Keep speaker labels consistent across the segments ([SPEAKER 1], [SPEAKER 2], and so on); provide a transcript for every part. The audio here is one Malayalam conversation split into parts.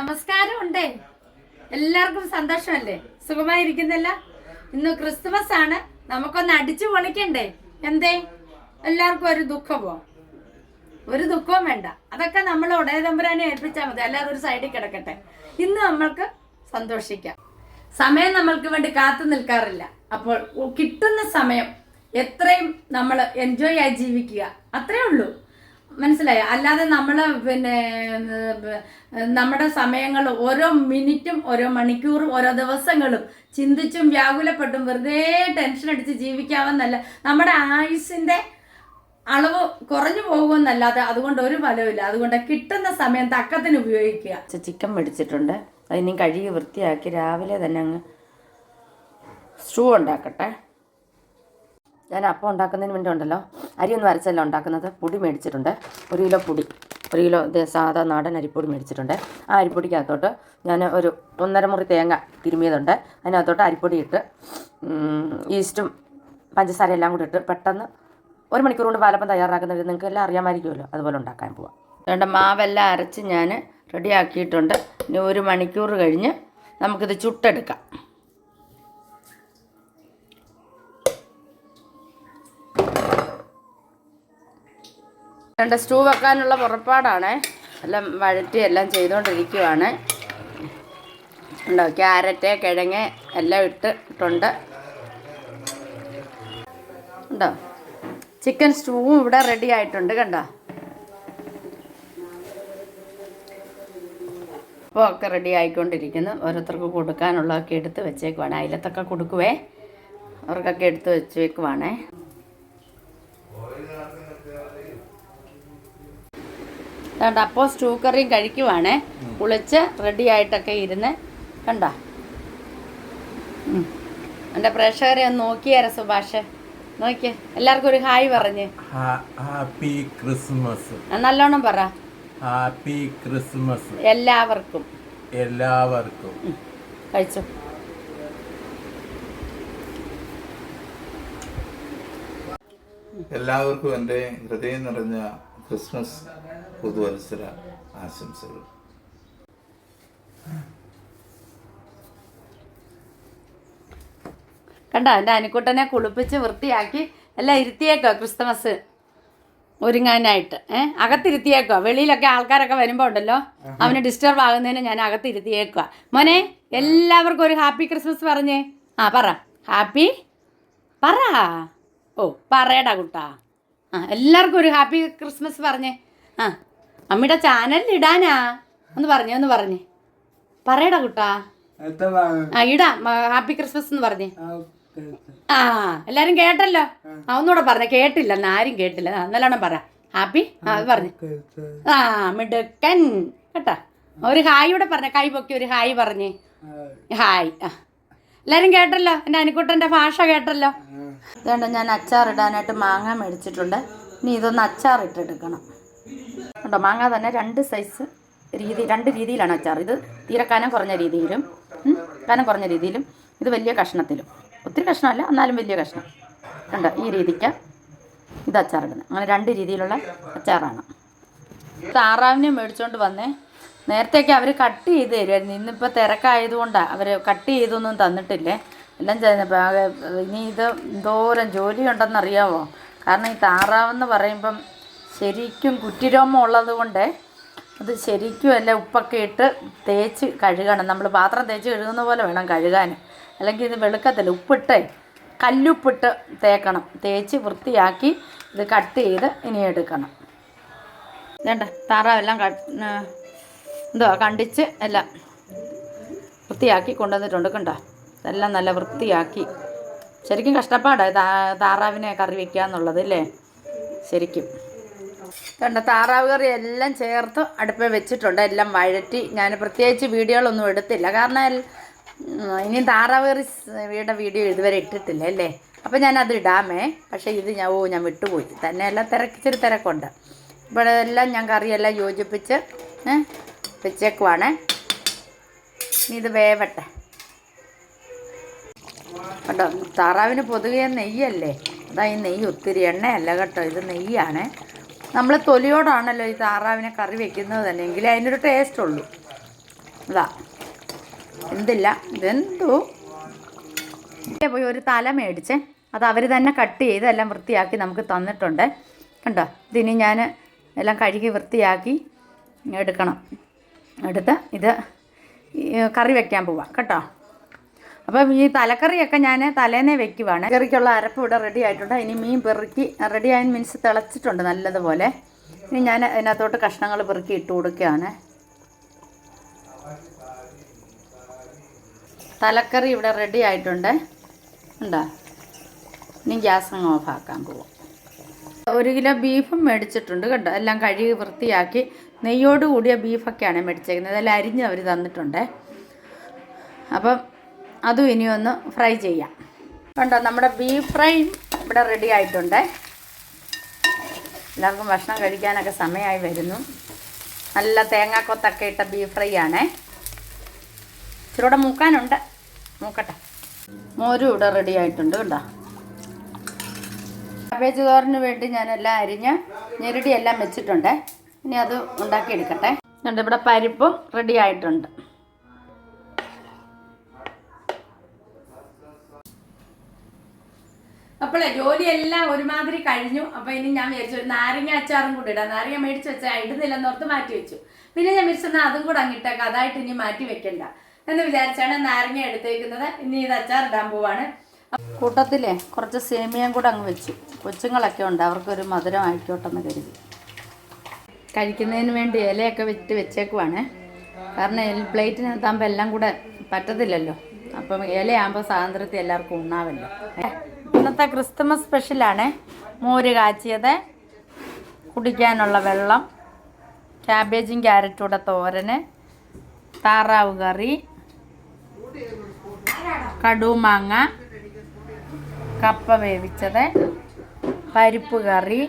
[SPEAKER 1] നമസ്കാരം ഉണ്ടേ എല്ലാവർക്കും സന്തോഷമല്ലേ? സുഖമായിരിക്കുന്നല്ല? ഇന്ന് ക്രിസ്തുമസ് ആണ്. നമുക്കൊന്ന് അടിച്ചു പൊളിക്കണ്ടേ? എന്തേ? എല്ലാവർക്കും ഒരു ദുഃഖമോ? ഒരു ദുഃഖവും വേണ്ട. അതൊക്കെ നമ്മൾ ഉടയ തമ്പുരാനെ ഏൽപ്പിച്ചാൽ മതി. അല്ലാതെ ഒരു സൈഡിൽ കിടക്കട്ടെ. ഇന്ന് നമ്മൾക്ക് സന്തോഷിക്കാം. സമയം നമ്മൾക്ക് വേണ്ടി കാത്തു നിൽക്കാറില്ല. അപ്പോൾ കിട്ടുന്ന സമയം എത്രയും നമ്മൾ എൻജോയ് ആയി ജീവിക്കുക. അത്രേ ഉള്ളൂ. മനസ്സിലായോ? അല്ലാതെ നമ്മൾ പിന്നെ നമ്മുടെ സമയങ്ങൾ ഓരോ മിനിറ്റും ഓരോ മണിക്കൂറും ഓരോ ദിവസങ്ങളും ചിന്തിച്ചും വ്യാകുലപ്പെട്ടും വെറുതെ ടെൻഷൻ അടിച്ച് ജീവിക്കാമെന്നല്ല നമ്മുടെ ആയുസിന്റെ അളവ് കുറഞ്ഞു പോകുമെന്നല്ലാതെ അതുകൊണ്ട് ഒരു ഫലവുമില്ല. അതുകൊണ്ട് കിട്ടുന്ന സമയം തക്കത്തിന് ഉപയോഗിക്കുക. ചിക്കൻ മേടിച്ചിട്ടുണ്ട്. അതിനും കഴുകി വൃത്തിയാക്കി രാവിലെ തന്നെ അങ്ങ് സ്റ്റൂ ഉണ്ടാക്കട്ടെ. ഞാൻ അപ്പം ഉണ്ടാക്കുന്നതിന് വേണ്ടി ഉണ്ടല്ലോ. അരിയൊന്നും അരച്ചല്ല ഉണ്ടാക്കുന്നത്. പൊടി മേടിച്ചിട്ടുണ്ട്. ഒരു കിലോ പൊടി. ഒരു കിലോ സാധാ നാടൻ അരിപ്പൊടി മേടിച്ചിട്ടുണ്ട്. ആ അരിപ്പൊടിക്കകത്തോട്ട് ഞാൻ ഒരു ഒന്നര മുറി തേങ്ങ തിരുമിയതുണ്ട്. അതിനകത്തോട്ട് അരിപ്പൊടി ഇട്ട് ഈസ്റ്റും പഞ്ചസാര എല്ലാം കൂടി ഇട്ട് പെട്ടെന്ന് ഒരു മണിക്കൂർ കൊണ്ട് പാലപ്പം തയ്യാറാക്കുന്നത് നിങ്ങൾക്ക് എല്ലാം അറിയാമായിരിക്കുമല്ലോ. അതുപോലെ ഉണ്ടാക്കാൻ പോവാം. അതുകൊണ്ട് മാവെല്ലാം അരച്ച് ഞാൻ റെഡിയാക്കിയിട്ടുണ്ട്. ഇനി ഒരു മണിക്കൂർ കഴിഞ്ഞ് നമുക്കിത് ചുട്ടെടുക്കാം. രണ്ട് സ്റ്റൂ വെക്കാനുള്ള പുറപ്പാടാണ്. എല്ലാം വഴറ്റി എല്ലാം ചെയ്തുകൊണ്ടിരിക്കുവാണ് ഉണ്ടോ? ക്യാരറ്റ് കിഴങ്ങ് എല്ലാം ഇട്ടിട്ടുണ്ട്. ഉണ്ടോ? ചിക്കൻ സ്റ്റൂവും ഇവിടെ റെഡി ആയിട്ടുണ്ട് കണ്ടോ? അപ്പോൾ ഒക്കെ റെഡി ആയിക്കൊണ്ടിരിക്കുന്നു. ഓരോരുത്തർക്ക് കൊടുക്കാനുള്ളതൊക്കെ എടുത്ത് വെച്ചേക്കുവാണ്. അതിലത്തൊക്കെ കൊടുക്കുവേ. അവർക്കൊക്കെ എടുത്ത് വെച്ചേക്കുവാണേ. അതുകൊണ്ട് അപ്പോൾ സ്റ്റൂ കറിയും കഴിക്കുവാണേ. കുളിച്ച് റെഡി ആയിട്ടൊക്കെ ഇരുന്ന് കണ്ട. എന്റെ പ്രേക്ഷകരെ ഒന്ന് നോക്കിയാര സുഭാഷ്. നോക്കിയേ എല്ലാവർക്കും ഒരു ഹായ് പറഞ്ഞ്.
[SPEAKER 2] Happy Christmas.
[SPEAKER 1] നല്ലോണം പറ.
[SPEAKER 2] Happy Christmas.
[SPEAKER 1] എല്ലാവർക്കും.
[SPEAKER 2] എല്ലാവർക്കും.
[SPEAKER 1] കഴിച്ചു.
[SPEAKER 3] എല്ലാവർക്കും എന്റെ ഹൃദയം നിറഞ്ഞ ക്രിസ്മസ് പുതുവത്സര ആശംസകൾ.
[SPEAKER 1] കണ്ടോ എന്റെ അനുക്കുട്ടനെ കുളിപ്പിച്ച് വൃത്തിയാക്കി എല്ലാം ഇരുത്തിയേക്കോ ക്രിസ്മസ് ഒരുങ്ങാനായിട്ട്. ഏഹ് അകത്തിരുത്തിയേക്കോ വെളിയിലൊക്കെ ആൾക്കാരൊക്കെ വരുമ്പോൾ ഉണ്ടല്ലോ അവന് ഡിസ്റ്റർബ് ആകുന്നതിന് ഞാൻ അകത്തിരുത്തിയേക്കുക മോനെ എല്ലാവർക്കും ഒരു ഹാപ്പി ക്രിസ്മസ് പറഞ്ഞേ. ആ പറ. ഹാപ്പി? പറ. ഓ പറയടാ കുട്ടാ. ആ എല്ലാവർക്കും ഒരു ഹാപ്പി ക്രിസ്മസ് പറഞ്ഞേ. ആ. അമ്മയുടെ ചാനലിൽ ഇടാനാ. ഒന്ന് പറഞ്ഞേ ഒന്ന് പറഞ്ഞേ. പറയടാ കുട്ടാ. ആ ഇടാം ഹാപ്പി ക്രിസ്മസ് എന്ന് പറഞ്ഞേ. ആ എല്ലാരും കേട്ടല്ലോ? ആ. ഒന്നുകൂടെ പറഞ്ഞ. കേട്ടില്ല എന്നാ ആരും കേട്ടില്ല. നല്ലോണം പറ. ഹാപ്പി? ആ അത് പറഞ്ഞു. ആ മിടുക്കൻ. കേട്ടാ? ഒരു ഹായ് കൂടെ പറഞ്ഞ. കൈ പൊക്കി ഒരു ഹായ് പറഞ്ഞു. ഹായ്. ആ. എല്ലാരും കേട്ടല്ലോ? എന്റെ അനുക്കുട്ടന്റെ ഭാഷ കേട്ടല്ലോ? അതുകൊണ്ട് ഞാൻ അച്ചാർ ഇടാനായിട്ട് മാങ്ങ മേടിച്ചിട്ടുണ്ട്. ഇനി ഇതൊന്ന് അച്ചാർ കേട്ടോ മാങ്ങ തന്നെ രണ്ട് സൈസ് രീതി രണ്ട് രീതിയിലാണ് അച്ചാർ. ഇത് തീരെ കുറഞ്ഞ രീതിയിലും കനം കുറഞ്ഞ രീതിയിലും ഇത് വലിയ കഷ്ണത്തിലും. ഒത്തിരി കഷ്ണമല്ല എന്നാലും വലിയ കഷ്ണം. കണ്ടോ ഈ രീതിക്ക് ഇത് അച്ചാറിടുന്നത് അങ്ങനെ രണ്ട് രീതിയിലുള്ള അച്ചാറാണ്. താറാവിനെ മേടിച്ചുകൊണ്ട് വന്നേ. നേരത്തെയൊക്കെ അവർ കട്ട് ചെയ്ത് തരുമായിരുന്നു ഇന്നിപ്പോൾ തിരക്കായതുകൊണ്ടാണ് അവർ കട്ട് ചെയ്തൊന്നും തന്നിട്ടില്ലേ? എല്ലാം ഇനി ഇത് എന്തോരം ജോലിയുണ്ടെന്നറിയാമോ കാരണം ഈ താറാവെന്ന് പറയുമ്പം ശരിക്കും കുറ്റിരോമം ഉള്ളത് കൊണ്ട് അത് ശരിക്കും അല്ല ഉപ്പൊക്കെ ഇട്ട് തേച്ച് കഴുകണം. നമ്മൾ പാത്രം തേച്ച് കഴുകുന്ന പോലെ വേണം കഴുകാൻ അല്ലെങ്കിൽ ഇത് വെളുക്കത്തില്ല ഉപ്പിട്ടേ കല്ലുപ്പിട്ട് തേക്കണം. തേച്ച് വൃത്തിയാക്കി ഇത് കട്ട് ചെയ്ത് ഇനി എടുക്കണം. വേണ്ട താറാവെല്ലാം ക എന്തുവാ കണ്ടിച്ച് എല്ലാം വൃത്തിയാക്കി കൊണ്ടുവന്നിട്ടുണ്ട് കണ്ടോ? ഇതെല്ലാം നല്ല വൃത്തിയാക്കി. ശരിക്കും കഷ്ടപ്പാടാണ് താറാവിനെ കറി വയ്ക്കുക എന്നുള്ളത് അല്ലേ? ശരിക്കും. കണ്ട താറാവ് കറി എല്ലാം ചേർത്ത് അടുപ്പിൽ വെച്ചിട്ടുണ്ട്. എല്ലാം വഴറ്റി. ഞാൻ പ്രത്യേകിച്ച് വീഡിയോകളൊന്നും എടുത്തില്ല. കാരണം ഇനി താറാവ് കറി വീടെ വീഡിയോ ഇതുവരെ ഇട്ടിട്ടില്ല അല്ലേ? അപ്പം ഞാൻ അത് ഇടാമേ. പക്ഷേ ഇത് ഞാൻ ഓ ഞാൻ വിട്ടുപോയി. തന്നെ എല്ലാം തിരക്കിച്ചിരി തിരക്കുണ്ട്. ഇവിടെ എല്ലാം ഞാൻ കറിയെല്ലാം യോജിപ്പിച്ച് വെച്ചേക്കുവാണേ. ഇനി ഇത് വേവട്ടെ. കേട്ടോ താറാവിന് പൊതുവെ നെയ്യല്ലേ? അതാ ഈ നെയ്യ് ഒത്തിരി എണ്ണയല്ല കേട്ടോ ഇത് നെയ്യാണ്. നമ്മൾ തൊലിയോടാണല്ലോ ഈ താറാവിനെ കറി വെക്കുന്നത്. അല്ലെങ്കിൽ അതിനൊരു ടേസ്റ്റ് ഉള്ളൂ. അതാ എന്തില്ല? ഇതെന്തോ? പോയി ഒരു തല മേടിച്ചേ. അത് അവർ തന്നെ കട്ട് ചെയ്ത് എല്ലാം വൃത്തിയാക്കി നമുക്ക് തന്നിട്ടുണ്ട്. കണ്ടോ? ഇതിനി ഞാൻ എല്ലാം കഴുകി വൃത്തിയാക്കി എടുക്കണം. എടുത്ത് ഇത് കറി വെക്കാൻ പോവാം. കേട്ടോ? അപ്പം ഈ തലക്കറിയൊക്കെ ഞാൻ തലേന്നേ വെക്കുവാണ്. കറിക്കുള്ള അരപ്പ് ഇവിടെ റെഡി ആയിട്ടുണ്ട്. ഇനി മീൻ പെറുക്കി റെഡി ആയി മീൻസ് തിളച്ചിട്ടുണ്ട് നല്ലതുപോലെ. ഇനി ഞാൻ അതിനകത്തോട്ട് കഷ്ണങ്ങൾ പെറുക്കി ഇട്ട് കൊടുക്കുകയാണ്. തലക്കറി ഇവിടെ റെഡി ആയിട്ടുണ്ട്. ഉണ്ടോ? ഇനി ഗ്യാസ് അങ്ങ് ഓഫാക്കാൻ പോവാം. ഒരു കിലോ ബീഫും മേടിച്ചിട്ടുണ്ട് കേട്ടോ എല്ലാം കഴുകി വൃത്തിയാക്കി. നെയ്യോട് കൂടിയ ബീഫൊക്കെയാണ് മേടിച്ചേക്കുന്നത്. അതെല്ലാം അരിഞ്ഞ് അവർ തന്നിട്ടുണ്ട്. അപ്പം അതും ഇനി ഒന്ന് ഫ്രൈ ചെയ്യാം. കണ്ടോ നമ്മുടെ ബീഫ് ഫ്രൈ ഇവിടെ റെഡി ആയിട്ടുണ്ട്. എല്ലാവർക്കും ഭക്ഷണം കഴിക്കാനൊക്കെ സമയമായി വരുന്നു. നല്ല തേങ്ങാക്കൊത്തൊക്കെ ഇട്ട ബീഫ് ഫ്രൈ ആണേ. ഇച്ചിരൂടെ മൂക്കാനുണ്ട്. മൂക്കട്ടെ. മോരും ഇവിടെ റെഡി ആയിട്ടുണ്ട് കേട്ടോ കാബേജ് തോറിന് വേണ്ടി ഞാനെല്ലാം അരിഞ്ഞ് ഞെരടി എല്ലാം വെച്ചിട്ടുണ്ട്. ഇനി അത് ഉണ്ടാക്കിയെടുക്കട്ടെ. ഇവിടെ പരിപ്പും റെഡി ആയിട്ടുണ്ട്. അപ്പോളേ ജോലിയെല്ലാം ഒരുമാതിരി കഴിഞ്ഞു. അപ്പോൾ ഇനി ഞാൻ വിചാരിച്ചു ഒരു നാരങ്ങ അച്ചാറും കൂടി ഇടാം. നാരങ്ങ മേടിച്ച് വെച്ചാൽ ഇടുന്നില്ലെന്ന് ഓർത്ത് മാറ്റി വെച്ചു. പിന്നെ ഞാൻ വിചാരിച്ചെന്നാൽ അതും കൂടെ അങ്ങിട്ടേക്ക് അതായിട്ട് ഇനി മാറ്റി വെക്കണ്ട. എന്ന് വിചാരിച്ചാണ് നാരങ്ങ എടുത്തേക്കുന്നത്. ഇനി ഇത് അച്ചാർ ഇടാൻ പോവാണ്. കൂട്ടത്തിലെ കുറച്ച് സേമിയം കൂടെ അങ്ങ് വെച്ചു. കൊച്ചുങ്ങളൊക്കെ ഉണ്ട്. അവർക്കൊരു മധുരം ആയിക്കോട്ടെന്ന് കരുതി. കഴിക്കുന്നതിന് വേണ്ടി ഇലയൊക്കെ വിറ്റ് വെച്ചേക്കുവാണ്. കാരണം പ്ലേറ്റിനകത്താകുമ്പോൾ എല്ലാം കൂടെ പറ്റത്തില്ലല്ലോ. അപ്പം ഇലയാകുമ്പോൾ സ്വാതന്ത്ര്യത്തിൽ എല്ലാവർക്കും ഉണ്ണാവല്ലോ. ഇന്നത്തെ ക്രിസ്തുമസ് സ്പെഷ്യലാണ് മോര് കാച്ചിയത് കുടിക്കാനുള്ള വെള്ളം ക്യാബേജും ക്യാരറ്റും കൂടെ തോരന് താറാവ് കറി കടുമാങ്ങ കപ്പ വേവിച്ചത് പരിപ്പ് കറി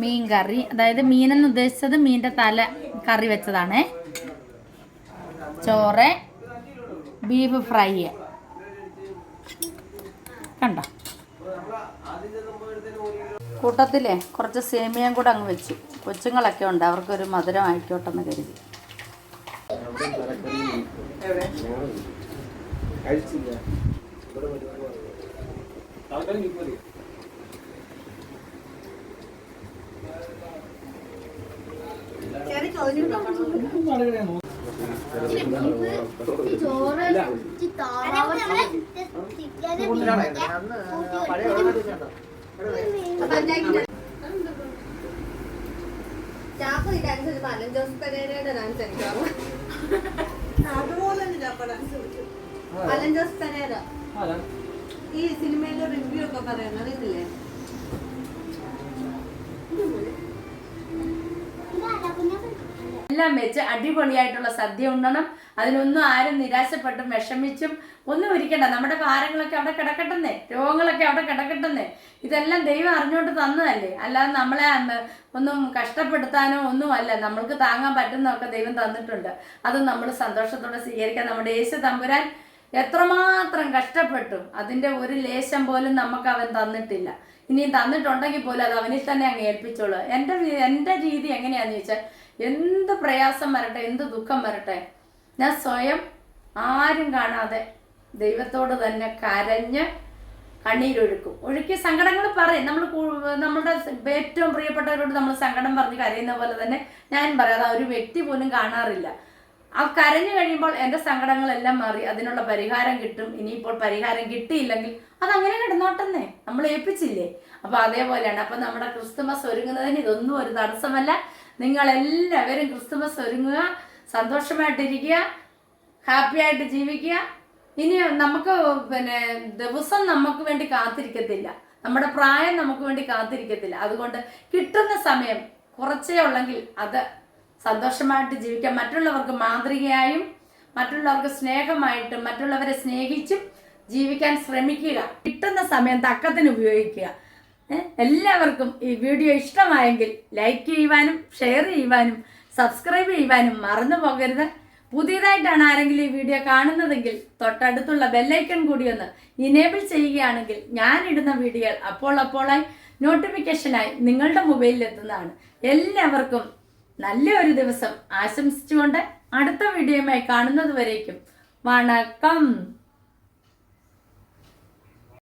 [SPEAKER 1] മീൻ കറി. അതായത് മീനെന്ന് ഉദ്ദേശിച്ചത് മീന്റെ തല കറി വെച്ചതാണ്. ചോറ് ബീഫ് ഫ്രൈ. കണ്ടോ? കൂട്ടത്തിലേ കുറച്ച് സേമിയയും കൂടെ അങ്ങ് വെച്ചു. കൊച്ചുങ്ങളൊക്കെ ഉണ്ട് അവർക്കൊരു മധുരം ആയിക്കോട്ടെന്ന് കരുതി.
[SPEAKER 4] ചാക്കോ ഡാൻസ് ജോസ് പെരേരയുടെ ഡാൻസ് കളിക്കാമോ അതുപോലെ തന്നെ ചാക്കോ ഡാൻസ് കളിച്ചു അലൻ ജോസ് പെരേര ഈ സിനിമയിലെ റിവ്യൂ ഒക്കെ പറയുന്നത് അറിയത്തില്ലേ
[SPEAKER 1] എല്ലാം വെച്ച് അടിപൊളിയായിട്ടുള്ള സദ്യ ഉണ്ണണം. അതിനൊന്നും ആരും നിരാശപ്പെട്ടും വിഷമിച്ചും ഒന്നും ഇരിക്കണ്ട. നമ്മുടെ ഭാരങ്ങളൊക്കെ അവിടെ കിടക്കട്ടെന്നേ. രോഗങ്ങളൊക്കെ അവിടെ കിടക്കട്ടെന്നേ. ഇതെല്ലാം ദൈവം അറിഞ്ഞുകൊണ്ട് തന്നതല്ലേ? അല്ലാതെ നമ്മളെ അന്ന് ഒന്നും കഷ്ടപ്പെടുത്താനോ ഒന്നും അല്ല. നമ്മൾക്ക് താങ്ങാൻ പറ്റുന്നതൊക്കെ ദൈവം തന്നിട്ടുണ്ട്. അത് നമ്മൾ സന്തോഷത്തോടെ സ്വീകരിക്കാം നമ്മുടെ യേശു തമ്പുരാൻ എത്രമാത്രം കഷ്ടപ്പെട്ടു. അതിന്റെ ഒരു ലേശം പോലും നമുക്ക് അവൻ തന്നിട്ടില്ല. ഇനിയും തന്നിട്ടുണ്ടെങ്കിൽ പോലും അത് അവനിൽ തന്നെ അങ്ങ് ഏൽപ്പിച്ചോളൂ. എന്റെ എന്റെ രീതി എങ്ങനെയാന്ന് ചോദിച്ചാൽ എന്ത് പ്രയാസം വരട്ടെ എന്ത് ദുഃഖം വരട്ടെ. ഞാൻ സ്വയം ആരും കാണാതെ ദൈവത്തോട് തന്നെ കരഞ്ഞ് കണ്ണീരൊഴുക്കും. ഒഴുക്കി സങ്കടങ്ങൾ പറയും. നമ്മൾ നമ്മുടെ ഏറ്റവും പ്രിയപ്പെട്ടവരോട് നമ്മൾ സങ്കടം പറഞ്ഞ് കരയുന്ന പോലെ തന്നെ ഞാൻ പറയാം. അത് ഒരു വ്യക്തി പോലും കാണാറില്ല. ആ കരഞ്ഞു കഴിയുമ്പോൾ എന്റെ സങ്കടങ്ങളെല്ലാം മാറി അതിനുള്ള പരിഹാരം കിട്ടും. ഇനിയിപ്പോൾ പരിഹാരം കിട്ടിയില്ലെങ്കിൽ അത് അങ്ങനെ കിടന്നോട്ടെന്നേ. നമ്മൾ ഏൽപ്പിച്ചില്ലേ? അപ്പോൾ അതേപോലെയാണ്. അപ്പം നമ്മുടെ ക്രിസ്തുമസ് ഒരുങ്ങുന്നതിന് ഇതൊന്നും ഒരു തടസ്സമല്ല. നിങ്ങൾ എല്ലാവരും ക്രിസ്തുമസ് ഒരുങ്ങുക സന്തോഷമായിട്ടിരിക്കുക ഹാപ്പി ആയിട്ട് ജീവിക്കുക. ഇനി നമുക്ക് പിന്നെ ദിവസം നമുക്ക് വേണ്ടി കാത്തിരിക്കത്തില്ല. നമ്മുടെ പ്രായം നമുക്ക് വേണ്ടി കാത്തിരിക്കത്തില്ല. അതുകൊണ്ട് കിട്ടുന്ന സമയം കുറച്ചേ ഉള്ളെങ്കിൽ അത് സന്തോഷമായിട്ട് ജീവിക്കാം മറ്റുള്ളവർക്ക് മാതൃകയായും മറ്റുള്ളവർക്ക് സ്നേഹമായിട്ടും മറ്റുള്ളവരെ സ്നേഹിച്ചും ജീവിക്കാൻ ശ്രമിക്കുക. കിട്ടുന്ന സമയം തക്കത്തിന് ഉപയോഗിക്കുക. എല്ലാവർക്കും ഈ വീഡിയോ ഇഷ്ടമായെങ്കിൽ ലൈക്ക് ചെയ്യുവാനും ഷെയർ ചെയ്യുവാനും സബ്സ്ക്രൈബ് ചെയ്യുവാനും മറന്നു പോകരുത്. പുതിയതായിട്ടാണ് ആരെങ്കിലും ഈ വീഡിയോ കാണുന്നതെങ്കിൽ തൊട്ടടുത്തുള്ള ബെല്ലൈക്കൺ കൂടി ഒന്ന് ഇനേബിൾ ചെയ്യുകയാണെങ്കിൽ ഞാൻ ഇടുന്ന വീഡിയോകൾ അപ്പോൾ അപ്പോളായി നോട്ടിഫിക്കേഷനായി നിങ്ങളുടെ മൊബൈലിൽ എത്തുന്നതാണ്. എല്ലാവർക്കും നല്ല ഒരു ദിവസം ആശംസിച്ചുകൊണ്ട് അടുത്ത വീഡിയോയുമായി കാണുന്നത് വരേക്കും. വണക്കം.